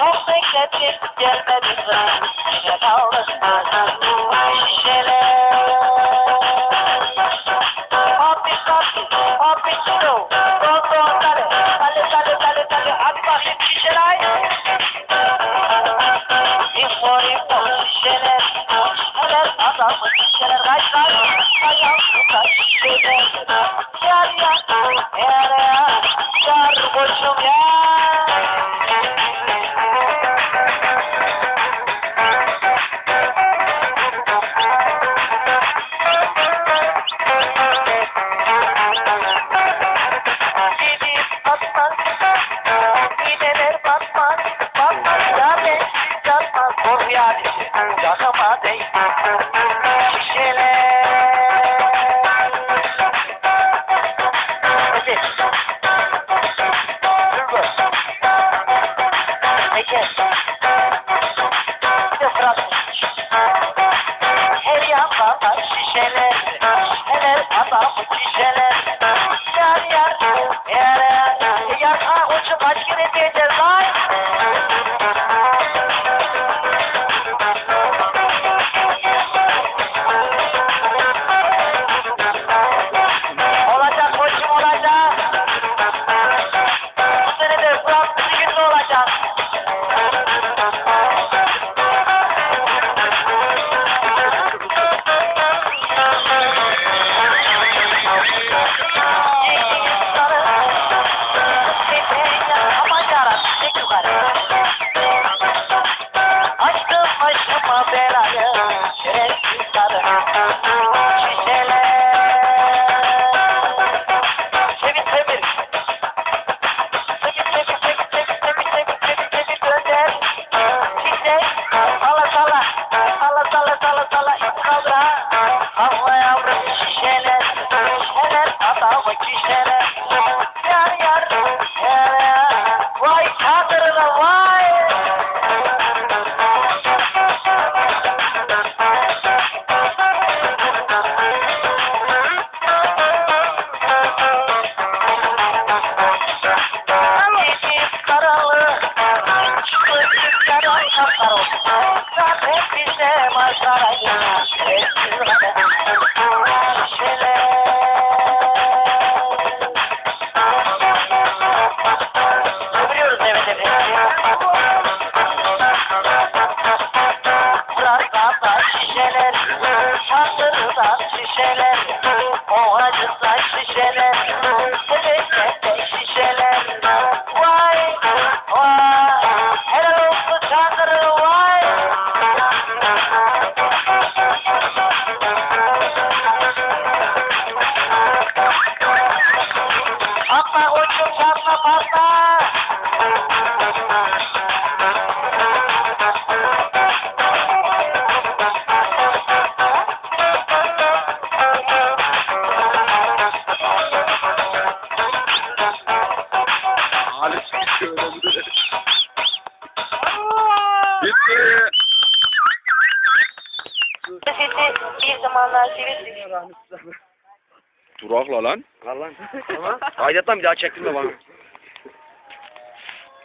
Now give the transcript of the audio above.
memleketin gelmediğine Şedalık mazanlı şişele Hopi hopi hopi sulu Don don tale tale tale tale tale Hadi bakayım şişelay İmpo impo şişeler Bu ne adamı şişeler Kaç kaç kaç kaç kaç yandan şişeler, şişeler adamı şişeler. Yar yar, yar yar, yar ha koçum kaç kere diyeceğiz lan? Çeviriyoruz evet evet Oh, bir Bitti. Sesi bir zamanlar sevirdik. Durakla lan. Al lan. Tamam. Aidattan bir daha çektirme bana.